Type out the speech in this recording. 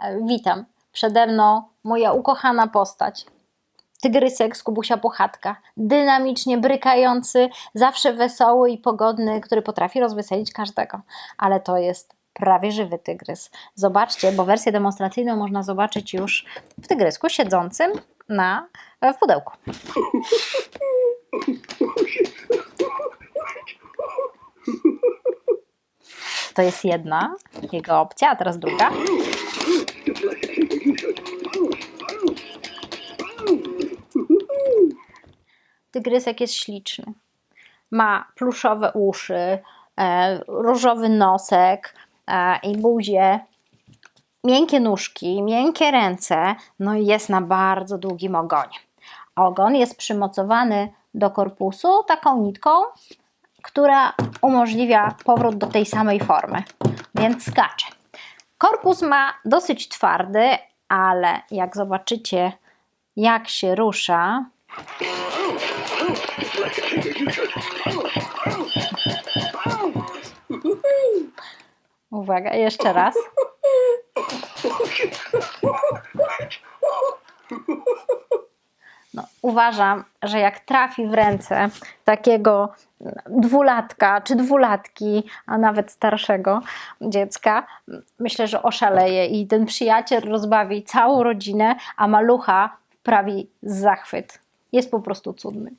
E, Witam. Przede mną moja ukochana postać. Tygrysek z Kubusia Puchatka. Dynamicznie brykający, zawsze wesoły i pogodny, który potrafi rozweselić każdego. Ale to jest prawie żywy tygrys. Zobaczcie, bo wersję demonstracyjną można zobaczyć już w tygrysku siedzącym na, w pudełku. To jest jedna jego opcja, a teraz druga. Tygrysek jest śliczny. Ma pluszowe uszy, e, różowy nosek e, i buzię, miękkie nóżki, miękkie ręce, no i jest na bardzo długim ogonie. Ogon jest przymocowany do korpusu taką nitką, która umożliwia powrót do tej samej formy, więc skacze. Korpus ma dosyć twardy, ale jak zobaczycie, jak się rusza, Uwaga, jeszcze raz. No, uważam, że jak trafi w ręce takiego dwulatka czy dwulatki, a nawet starszego dziecka, myślę, że oszaleje i ten przyjaciel rozbawi całą rodzinę, a malucha wprawi zachwyt. Jest po prostu cudny.